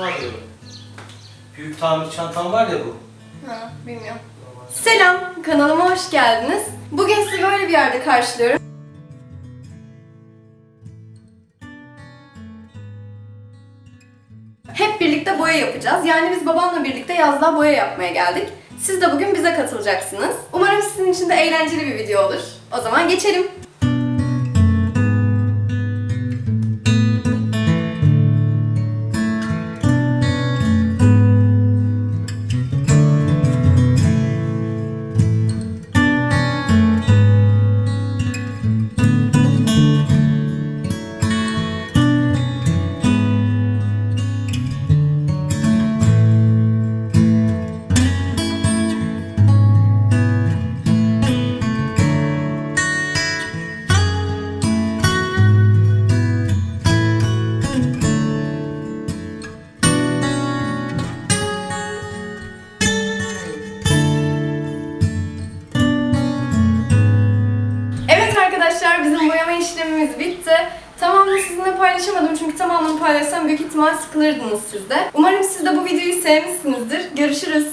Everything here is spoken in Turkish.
mavi çantam var ya bu. Ha, bilmiyorum. Selam, kanalıma hoş geldiniz. Bugün sizi böyle bir yerde karşılıyorum. Hep birlikte boya yapacağız. Yani biz babamla birlikte yazlığa boya yapmaya geldik. Siz de bugün bize katılacaksınız. Umarım sizin için de eğlenceli bir video olur. O zaman geçelim. İşlemimiz bitti. Tamamını sizinle paylaşamadım çünkü tamamını paylaşsam büyük ihtimal sıkılırdınız siz de. Umarım siz de bu videoyu sevmişsinizdir. Görüşürüz.